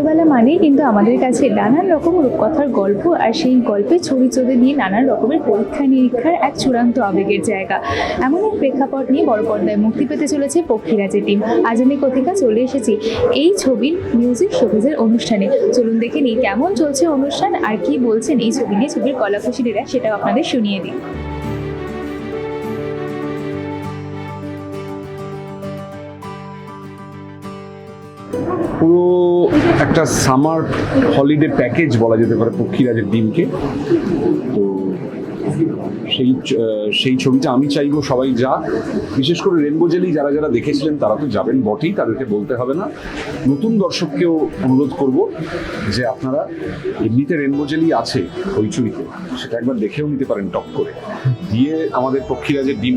ছোটবেলা মানেই কিন্তু আমাদের কাছে নানান রকম রূপকথার গল্প আর সেই গল্পে ছবি ছবি নিয়ে নানান রকমের পরীক্ষা নিরীক্ষার এক চূড়ান্ত আবেগের জায়গা। এমন এক প্রেক্ষাপট নিয়ে বড় পর্দায় মুক্তি পেতে চলেছে পক্ষীরাজের টিম আজ আমি কথিকা চলে এসেছি এই ছবির মিউজিক শোকেজের অনুষ্ঠানে। চলুন দেখে নিই কেমন চলছে অনুষ্ঠান আর কি বলছেন এই ছবি নিয়ে ছবির কলাকুশলীরা, সেটাও আপনাদের শুনিয়ে দিই। পুরো একটা সামার হলিডে প্যাকেজ বলা যেতে পারে পক্ষীরাজের ডিমকে। তো সেই সেই ছবিটা আমি চাইব সবাই যা। বিশেষ করে রেনবো জেলি যারা যারা দেখেছিলেন, তারা তো যাবেন বটেই, তাদেরকে বলতে হবে না। নতুন দর্শককেও অনুরোধ করব যে আপনারা এমনিতে রেনবো জেলি আছে হইচুরিতে সেটা একবার দেখেও নিতে পারেন টক করে। দিয়ে আমাদের পক্ষীরাজের ডিম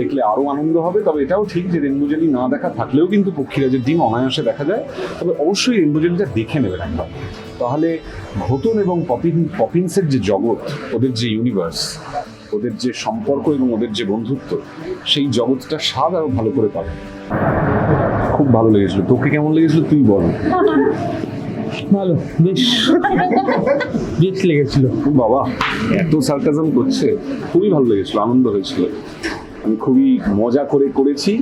দেখলে আরও আনন্দ হবে, তবে এটাও ঠিক যে রেনবো জেলি না দেখা থাকলেও কিন্তু পক্ষীরাজের ডিম অনায়াসে দেখা যায়। তবে অবশ্যই রেনবো জেলিটা দেখে নেবেন একবার। তাহলে ঘোতন এবং পপিন পপিন্সের যে জগৎ ওদের যে ইউনিভার্স ওদের যে সম্পর্ক এবং ওদের যে বন্ধুত্ব সেই জগৎটা স্বাদ আরও ভালো করে পাবে। খুব ভালো লেগেছিল। তোকে কেমন লেগেছিল তুই বল। ভালো বেশ। বেশ লেগেছিল। বাবা এত সার্কাজম করছে খুবই ভালো লেগেছিল আনন্দ হয়েছিল। আমি খুবই মজা করে করেছি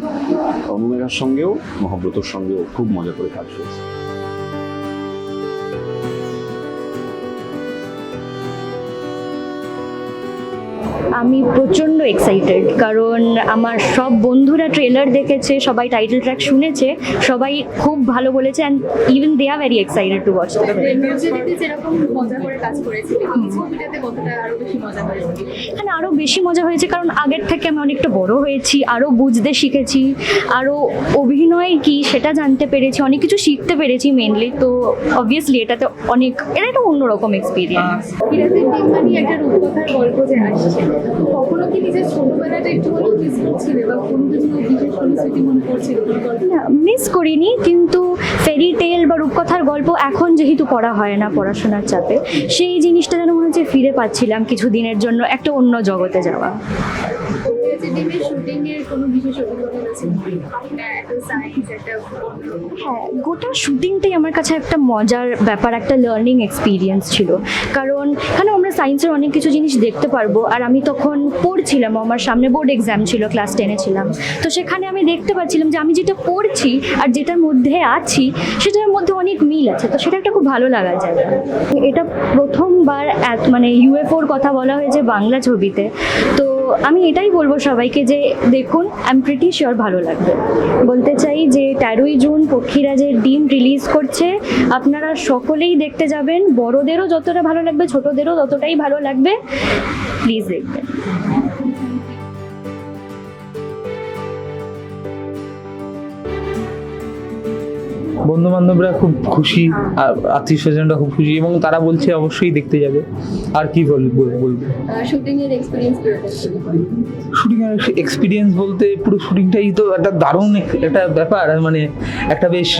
অনুমেঘার সঙ্গেও মহাব্রতর সঙ্গেও খুব মজা করে কাজ করেছি। আমি প্রচণ্ড এক্সাইটেড কারণ আমার সব বন্ধুরা ট্রেলার দেখেছে সবাই টাইটেল ট্র্যাক শুনেছে সবাই খুব ভালো বলেছে and even they are very excited to watch এখানে আরও বেশি মজা হয়েছে কারণ আগের থেকে আমি অনেকটা বড় হয়েছি আরও বুঝতে শিখেছি আরও অভিনয় কি সেটা জানতে পেরেছি অনেক কিছু শিখতে পেরেছি মেনলি তো অবভিয়াসলি এটাতে অনেক এটা একটা অন্যরকম এক্সপিরিয়েন্স কিরাতের একটা রূপকথার গল্প যে আসছে। মিস মিস করিনি, কিন্তু ফেরি টেল বা রূপকথার গল্প এখন যেহেতু পড়া হয় না পড়াশোনার চাপে, সেই জিনিসটা যেন মনে হচ্ছে ফিরে পাচ্ছিলাম কিছু দিনের জন্য একটা অন্য জগতে যাওয়া। হ্যাঁ গোটা শুটিংটাই আমার কাছে একটা মজার ব্যাপার, একটা লার্নিং এক্সপিরিয়েন্স ছিল। কারণ এখানে আমরা সায়েন্সের অনেক কিছু জিনিস দেখতে পারব, আর আমি তখন পড়ছিলাম, আমার সামনে বোর্ড এক্সাম ছিল ক্লাস টেনে ছিলাম। তো সেখানে আমি দেখতে পাচ্ছিলাম যে আমি যেটা পড়ছি আর যেটার মধ্যে আছি, সেটার মধ্যে অনেক মিল আছে। তো সেটা একটা খুব ভালো লাগা যায় এটা প্রথমবার মানে ইউএফওর কথা বলা হয়েছে বাংলা ছবিতে। তো আমি এটাই বলব সবাইকে যে দেখুন আই এম প্রিটি শিওর ভালো লাগবে। বলতে চাই যে তেরোই জুন পক্ষীরা যে ডিম রিলিজ করছে। আপনারা সকলেই দেখতে যাবেন। বড়দেরও যতটা ভালো লাগবে, ছোটদেরও ততটাই ভালো লাগবে। প্লিজ দেখবেন। বন্ধু বান্ধবরা খুব খুশি আর আত্মীয় স্বজনরা খুব খুশি এবং তারা বলছে অবশ্যই দেখতে যাবে। আর কি বলব? বলব শুটিং এর এক্সপিরিয়েন্স শুটিং এর এক্সপিরিয়েন্স বলতে পুরো শুটিংটাই তো একটা দারুণ এক- একটা ব্যাপার মানে একটা বেশ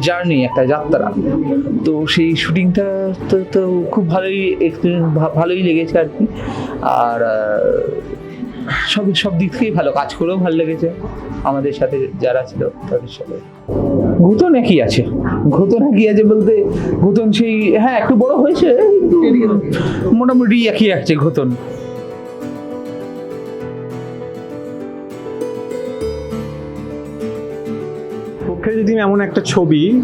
জার্নি একটা যাত্রা। তো সেই শুটিংটা তো তো খুব ভালোই এক্সপিরিয়েন্স ভালোই লেগেছে আর কি। আর সব সব দিক থেকেই ভালো। কাজ করেও ভালো লেগেছে। আমাদের সাথে যারা ছিল তাদের সাথে। ঘুতন একই আছে। ঘুতন একই আছে বলতে ঘুতন সেই হ্যাঁ একটু বড় হয়েছে মোটামুটি একই আছে ঘুতন। যদি এমন একটা ছবি,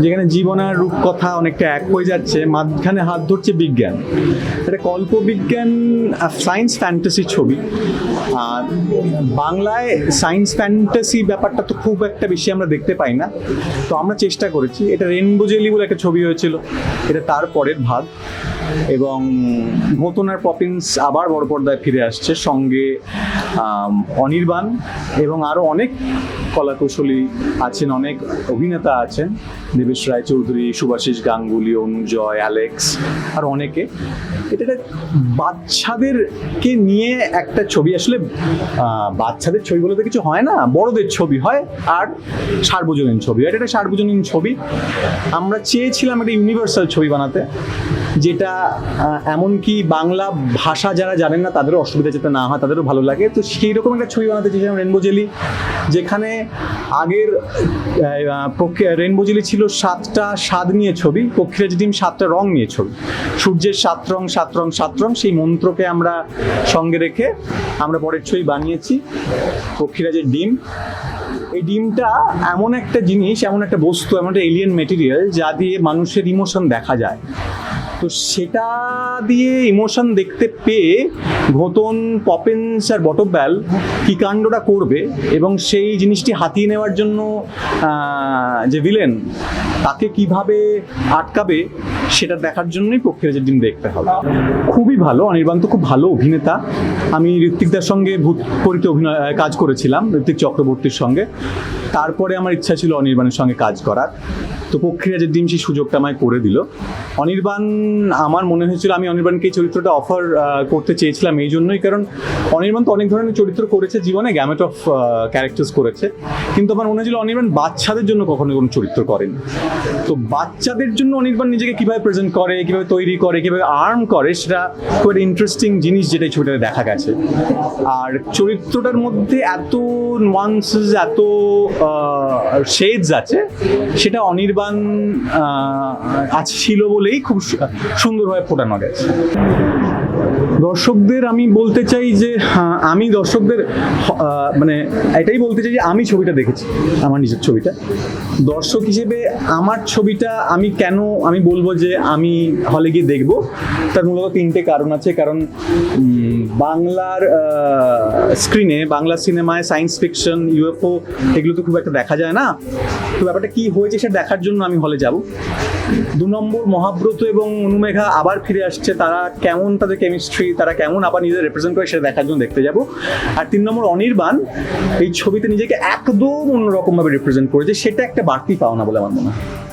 যেখানে জীবন আর রূপকথা অনেকটা এক হয়ে যাচ্ছে, মাঝখানে হাত ধরছে বিজ্ঞান। এটা কল্পবিজ্ঞান সায়েন্স ফ্যান্টাসি ছবি। আর বাংলায় সায়েন্স ফ্যান্টাসি ব্যাপারটা তো খুব একটা বেশি আমরা দেখতে পাই না। তো আমরা চেষ্টা করেছি। এটা রেনবো জেলি বলে একটা ছবি হয়েছিল। এটা তার পরের ভাগ। এবং নতুন আর পপিন্স আবার বড় পর্দায় ফিরে আসছে, সঙ্গে অনির্বাণ এবং আরও অনেক কলাকুশলী আছেন, অনেক অভিনেতা আছেন। দেবেশ রায়চৌধুরী, সুভাষিস গাঙ্গুলি, অনুজয়, অ্যালেক্স আর অনেকে। এটা বাচ্চাদেরকে নিয়ে একটা ছবি। আসলে বাচ্চাদের ছবি বলে তো কিছু হয় না, বড়দের ছবি হয় আর সার্বজনীন ছবি এটা একটা সার্বজনীন ছবি। আমরা চেয়েছিলাম একটা ইউনিভার্সাল ছবি বানাতে, যেটা আহ, এমনকি বাংলা ভাষা যারা জানেন না তাদেরও অসুবিধা যাতে না হয় তাদেরও ভালো লাগে। তো সেই রকম একটা ছবি বানাতে চেয়েছিলাম রেনবো জেলি যেখানে আগের রেনবো জেলি ছিল সাতটা স্বাদ নিয়ে ছবি পক্ষীরাজ ডিম সাতটা রং নিয়ে ছবি। সূর্যের সাত রং সাত রং সাত রং সেই মন্ত্রকে আমরা সঙ্গে রেখে আমরা পরের ছবি বানিয়েছি পক্ষীরাজের ডিম। এই ডিমটা এমন একটা জিনিস এমন একটা বস্তু এমন একটা এলিয়েন মেটেরিয়াল যা দিয়ে মানুষের ইমোশন দেখা যায়। তো সেটা দিয়ে ইমোশন দেখতে পেয়ে ঘোতন, পপেন্স আর বটব্যাল কি কাণ্ডটা করবে এবং সেই জিনিসটি হাতিয়ে নেওয়ার জন্য যে ভিলেন তাকে কীভাবে আটকাবে সেটা দেখার জন্যই পক্ষীরাজের ডিম দেখতে হবে। খুবই ভালো, অনির্বাণ তো খুব ভালো অভিনেতা। আমি ঋত্বিকদার সঙ্গে ভূত পরিতে অভিনয় কাজ করেছিলাম, ঋত্বিক চক্রবর্তীর সঙ্গে। তারপরে আমার ইচ্ছা ছিল অনির্বাণের সঙ্গে কাজ করার। তো পক্ষীরাজের ডিম সেই সুযোগটা আমায় করে দিল। অনির্বাণ, আমার মনে হয়েছিল আমি অনির্বাণকে এই চরিত্রটা অফার করতে চেয়েছিলাম এই জন্যই। কারণ অনির্বাণ তো অনেক ধরনের চরিত্র করেছে জীবনে গ্যামেট অফ ক্যারেক্টার্স করেছে। কিন্তু আমার মনে হয়েছিল অনির্বাণ বাচ্চাদের জন্য কখনো কোনো চরিত্র করেনি। তো বাচ্চাদের জন্য অনির্বাণ নিজেকে কীভাবে প্রেজেন্ট করে, কীভাবে তৈরি করে, কীভাবে আর্ম করে, সেটা খুব একটা ইন্টারেস্টিং জিনিস যেটা ছবিটাতে দেখা গেছে। আর চরিত্রটার মধ্যে এত নোয়ান্সেস এত শেডস আছে, সেটা অনির্বাণ আছে, ছিল বলেই খুব সুন্দরভাবে ফোটানো গেছে। দর্শকদের আমি বলতে চাই যে আমি দর্শকদের মানে এটাই বলতে চাই যে, আমি ছবিটা দেখেছি, আমার নিজের ছবিটা। দর্শক হিসেবে আমার ছবিটা আমি কেন আমি বলব যে, আমি হলে গিয়ে দেখব, তার মূলত তিনটে কারণ আছে। কারণ বাংলার স্ক্রিনে বাংলা সিনেমায় সায়েন্স ফিকশন ইউএফও এগুলো তো খুব একটা দেখা যায় না। তো ব্যাপারটা কি হয়েছে সেটা দেখার জন্য আমি হলে যাব। দু নম্বর, মহাব্রত এবং অনুমেঘা আবার ফিরে আসছে। তারা কেমন তাদের কেমিস্ট্রি তারা কেমন আবার নিজেদের রিপ্রেজেন্ট করে সেটা দেখার জন্য দেখতে যাব। আর তিন নম্বর অনির্বাণ, এই ছবিতে নিজেকে একদম অন্যরকমভাবে রিপ্রেজেন্ট করেছে, সেটা একটা বাড়তি পাওনা বলে আমার মনে হয়।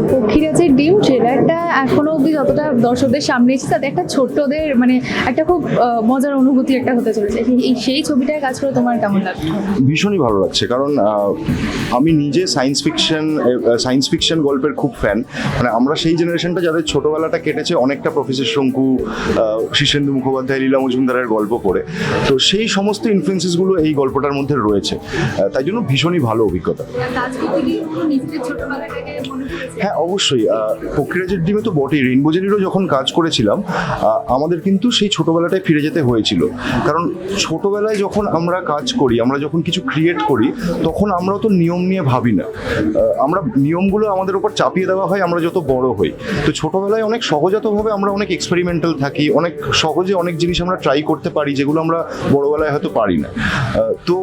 পক্ষীরাজের ডিম ট্রেলারটা এখনও অবধি যতটা দর্শকদের সামনে এসেছে তাতে একটা ছোট্টদের মানে একটা খুব মজার অনুভূতি একটা হতে চলেছে। সেই- এই সেই ছবিটায় কাজ করে তোমার কেমন লাগছে? ভীষণই ভালো লাগছে কারণ আমি নিজে সায়েন্স ফিকশন সায়েন্স ফিকশন গল্পের খুব ফ্যান মানে আমরা সেই জেনারেশনটা যাদের ছোটবেলাটা কেটেছে অনেকটা প্রফেসর শঙ্কু শীর্ষেন্দু মুখোপাধ্যায় লীলা মজুমদারের গল্প পড়ে। তো সেই সমস্ত ইনফ্লুয়েন্সেসগুলো এই গল্পটার মধ্যে রয়েছে। তাই জন্য ভীষণই ভালো অভিজ্ঞতা। হ্যাঁ অবশ্যই। পক্ষীরাজের ডিমে তো বটেই। রেইনবোজেরিরও যখন কাজ করেছিলাম আমাদের কিন্তু সেই ছোটবেলাটায় ফিরে যেতে হয়েছিল। কারণ ছোটবেলায় যখন আমরা কাজ করি, আমরা যখন কিছু ক্রিয়েট করি, তখন আমরাও তো নিয়ম নিয়ে ভাবি না। আমরা নিয়মগুলো আমাদের উপর চাপিয়ে দেওয়া হয়, আমরা যত বড় হই। তো ছোটবেলায় অনেক সহজাতভাবে আমরা অনেক এক্সপেরিমেন্টাল থাকি, অনেক সহজে অনেক জিনিস আমরা ট্রাই করতে পারি, যেগুলো আমরা বড়বেলায় হয়তো পারি না। তো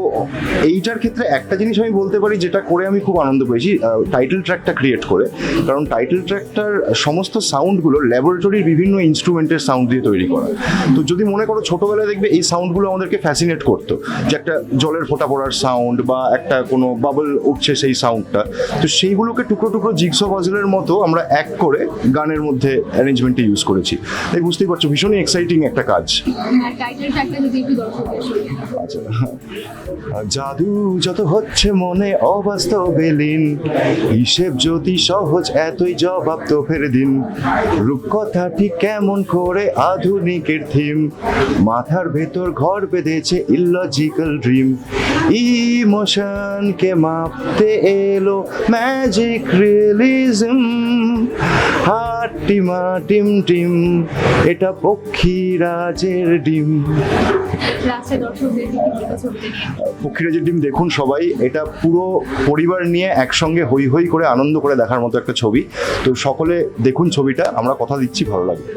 এইটার ক্ষেত্রে একটা জিনিস আমি বলতে পারি, যেটা করে আমি খুব আনন্দ পেয়েছি টাইটেল ট্র্যাকটা ক্রিয়েট করে। কারণ টাইটেল ট্র্যাকটার সমস্ত সাউন্ডগুলো ল্যাবরেটরির বিভিন্ন ইনস্ট্রুমেন্টের সাউন্ড দিয়ে তৈরি করা। তো যদি মনে করো ছোটবেলায় দেখবে এই সাউন্ডগুলো আমাদেরকে ফ্যাসিনেট করতো যে একটা জলের ফোঁটা পড়ার সাউন্ড বা একটা কোনো বাবল উঠছে সেই সাউন্ডটা তো সেইগুলোকে টুকরো টুকরো জিগস পাজলের মতো আমরা এক করে গানের মধ্যে অ্যারেঞ্জমেন্টে ইউজ করেছি। তাই বুঝতেই পারছ ভীষণই এক্সাইটিং একটা কাজ। শোনাও। আচ্ছা জাদু যত হচ্ছে মনে অবাস্তবে লীন হিসেব যদি সহজ এতই জবাব তো ফের দিন। রূপকথাটি কেমন করে আধুনিকের থিম? মাথার ভেতর ঘর বেঁধেছে ইলজিক্যাল ড্রিম ইমোশনকে মাপতে এলো ম্যাজিক রিলিজম হাট টিমা টিম টিম এটা পক্ষীরাজের ডিম। পক্ষীরাজের ডিম দেখুন সবাই এটা পুরো পরিবার নিয়ে একসঙ্গে হই হই করে আনন্দ করে দেখার মতো একটা ছবি। তো সকলে দেখুন ছবিটা আমরা কথা দিচ্ছি ভালো লাগবে।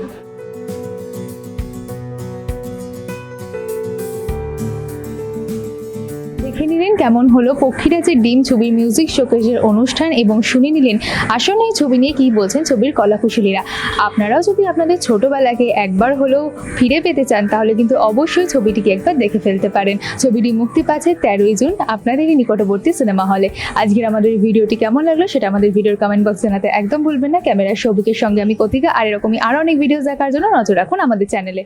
কেমন হলো? পক্ষীরাজের ডিম, ছবির মিউজিক শোকেজের অনুষ্ঠান এবং শুনে নিলেন, আসলে এই ছবি নিয়ে কি বলছেন ছবির কলাকুশলীরা? আপনারাও যদি আপনাদের ছোটবেলাকে একবার হলেও ফিরে পেতে চান, তাহলে কিন্তু অবশ্যই ছবিটিকে একবার দেখে ফেলতে পারেন। ছবিটি মুক্তি পাচ্ছে তেরোই জুন আপনাদেরই নিকটবর্তী সিনেমা হলে আজকের আমাদের ভিডিওটি কেমন লাগল সেটা আমাদের ভিডিওর কমেন্ট বক্সে জানাতে একদম ভুলবেন না। ক্যামেরার সৌভিকের সঙ্গে আমি কতিকা। আর এরকমই আরও অনেক ভিডিও দেখার জন্য নজর রাখুন আমাদের চ্যানেলে